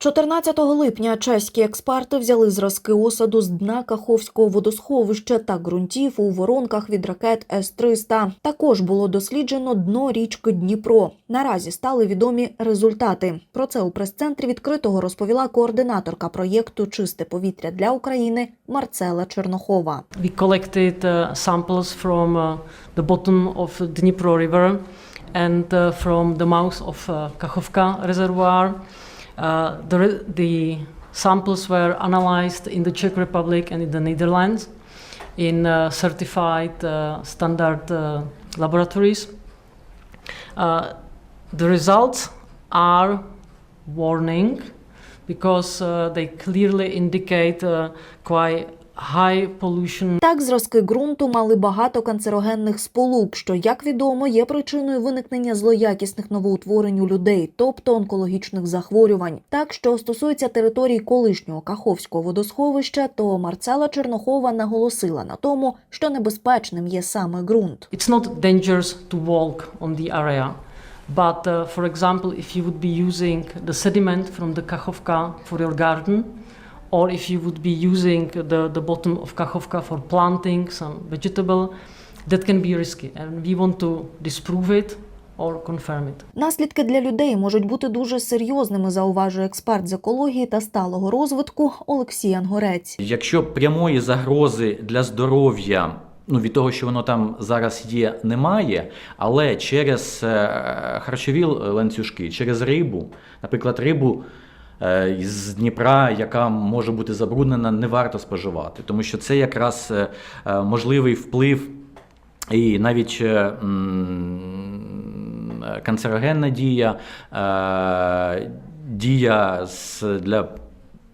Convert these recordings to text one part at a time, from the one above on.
14 липня чеські експерти взяли зразки осаду з дна Каховського водосховища та ґрунтів у воронках від ракет С-300. Також було досліджено дно річки Дніпро. Наразі стали відомі результати. Про це у прес-центрі відкритого розповіла координаторка проєкту Чисте повітря для України Марцела Чернохова. We collected uh, samples from uh, the bottom of Dnipro River and uh, from the. Uh, the, the samples were analyzed in the Czech Republic and in the Netherlands in uh, certified uh, standard uh, laboratories. Uh, the results are warning because they clearly indicate quite high pollution Так, зразки ґрунту мали багато канцерогенних сполук, що, як відомо, є причиною виникнення злоякісних новоутворень у людей, тобто онкологічних захворювань. Так, що стосується території колишнього Каховського водосховища, то Марцела Чернохова наголосила на тому, що небезпечним є саме ґрунт. It's not dangerous to walk on the area, but uh, for example, if you would be using the sediment from the Kachovka for your garden, or if you would be using the, the bottom of Kachovka for planting some vegetable, that can be risky, and we want to disprove it or confirm it. Наслідки для людей можуть бути дуже серйозними, зауважує експерт з екології та сталого розвитку Олексій Ангорець. Якщо прямої загрози для здоров'я ну, від того, що воно там зараз є, немає, але через е, харчові ланцюжки, через рибу, наприклад, рибу з Дніпра, яка може бути забруднена, не варто споживати, тому що це якраз е, е, можливий вплив і навіть е, канцерогенна дія, е, дія для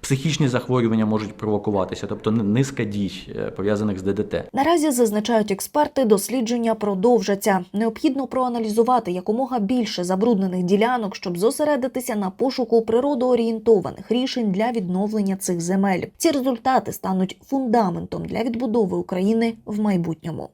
психічні захворювання можуть провокуватися, тобто низка дій, е, пов'язаних з ДДТ. Наразі зазначають експерти, дослідження продовжаться. Необхідно проаналізувати якомога більше забруднених ділянок, щоб зосередитися на пошуку природоорієнтованих рішень для відновлення цих земель. Ці результати стануть фундаментом для відбудови України в майбутньому.